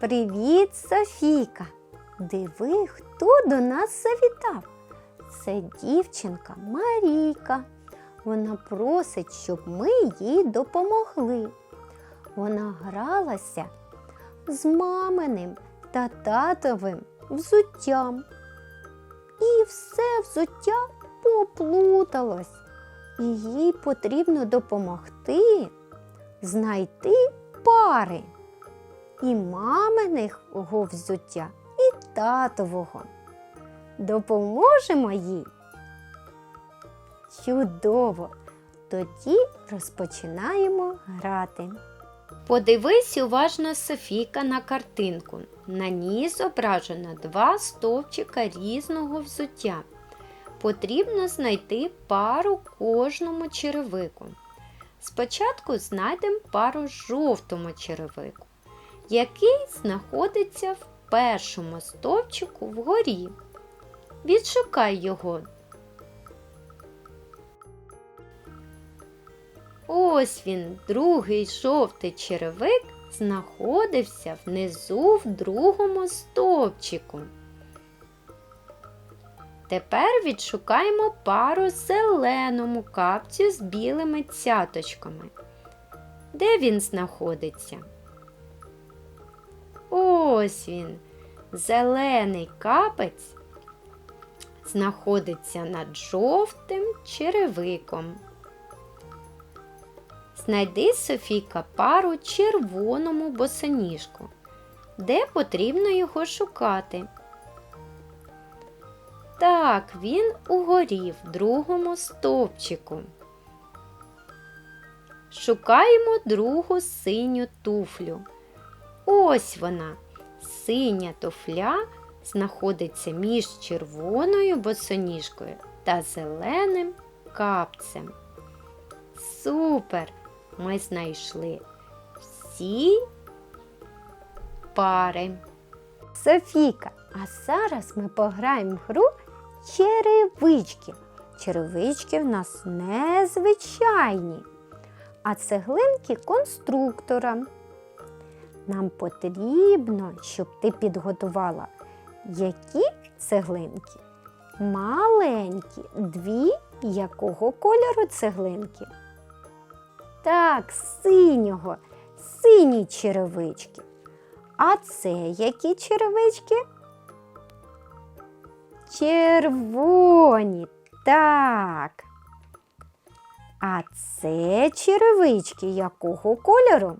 Привіт, Софійка! Диви, хто до нас завітав. Це дівчинка Марійка. Вона просить, щоб ми їй допомогли. Вона гралася з маминим та татовим взуттям. І все взуття поплуталось. І їй потрібно допомогти знайти пари і маминого взуття, і татового. Допоможемо їй. Чудово! Тоді розпочинаємо грати. Подивись уважно Софійка на картинку. На ній зображено два стовпчика різного взуття. Потрібно знайти пару кожному черевику. Спочатку знайдемо пару жовтому черевику, який знаходиться в першому стовпчику вгорі. Відшукай його. Ось він, другий жовтий черевик, знаходився внизу в другому стовпчику. Тепер відшукаємо пару зеленому капцю з білими цяточками. Де він знаходиться? Ось він, зелений капець знаходиться над жовтим черевиком. Знайди Софійка пару червоному босоніжку. Де потрібно його шукати? Так, він угорі в другому стовпчику. Шукаємо другу синю туфлю. Ось вона. Синя туфля знаходиться між червоною босоніжкою та зеленим капцем. Супер! Ми знайшли всі пари. Софійка, а зараз ми пограємо в гру черевички. Черевички в нас незвичайні, а цеглинки конструктора. Нам потрібно, щоб ти підготувала які цеглинки? Маленькі, дві якого кольору цеглинки? Так, синього, сині черевички. А це які черевички? Червоні, так. А це черевички якого кольору?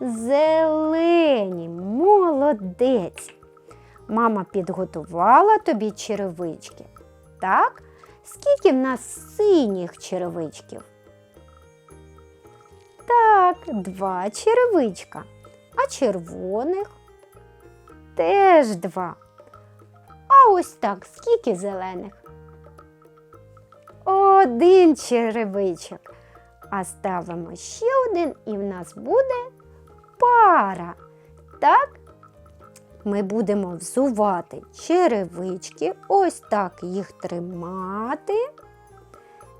Зелені, молодець. Мама підготувала тобі черевички. Так? Скільки в нас синіх черевичків? Так, два черевичка. А червоних теж два. А ось так, скільки зелених? Один черевичок. А ставимо ще один, і в нас буде пара. Так? Ми будемо взувати черевички, ось так їх тримати.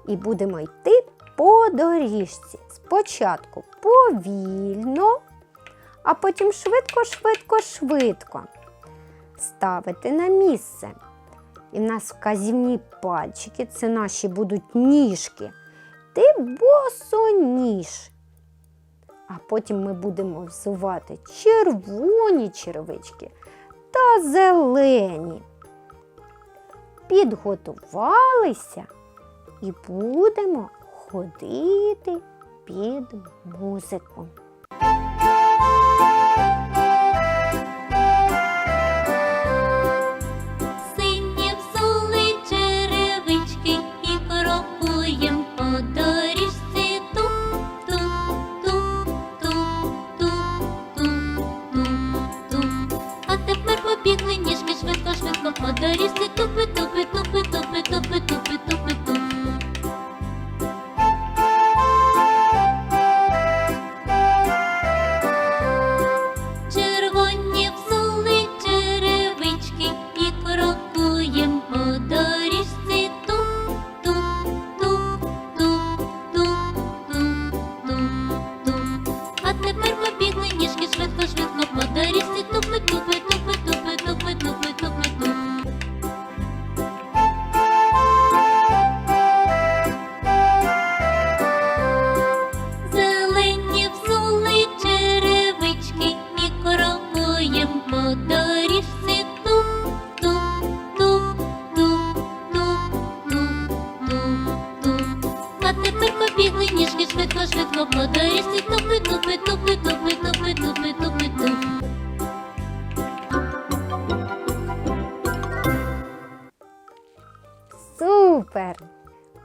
І будемо йти по доріжці. Спочатку повільно, а потім швидко, швидко, швидко ставити на місце. І в нас вказівні пальчики, це наші будуть ніжки. Ти босоніж. А потім ми будемо взувати червоні червички та зелені. Підготувалися і будемо ходити під музику.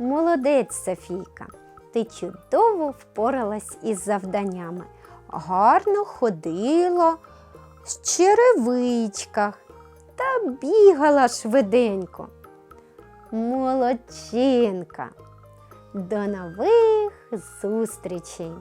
Молодець, Софійка. Ти чудово впоралась із завданнями. Гарно ходила в черевичках та бігала швиденько. Молодчинка. До нових зустрічей!